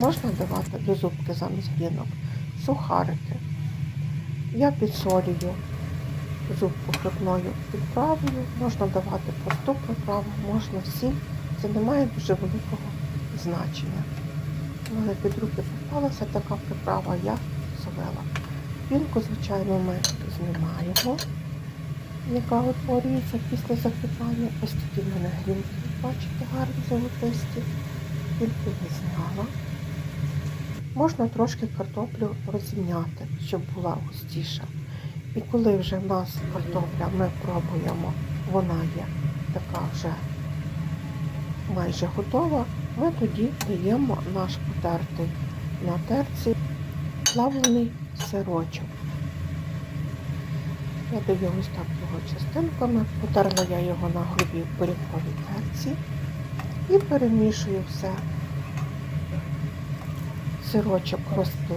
Можна давати до зубки замість грінок сухарики. Я підсолюю зубку хлібною підправою, можна давати просту приправу, можна сіль. Це не має дуже великого значення. У мене під руки попалася така приправа, я совела. Пінку, звичайно, ми знімаємо, яка утворюється після закипання. Ось такі в мене грінки, бачите, гарні золотисті. Пінку не зняла. Можна трошки картоплю розімняти, щоб була густіша. І коли вже в нас картопля, ми пробуємо, вона є така вже майже готова, ми тоді даємо наш потертий на терці плавлений сирочок. Я даю ось так його частинками, потерла я його на грубій порівковій терці і перемішую все. Сирочок розпливається.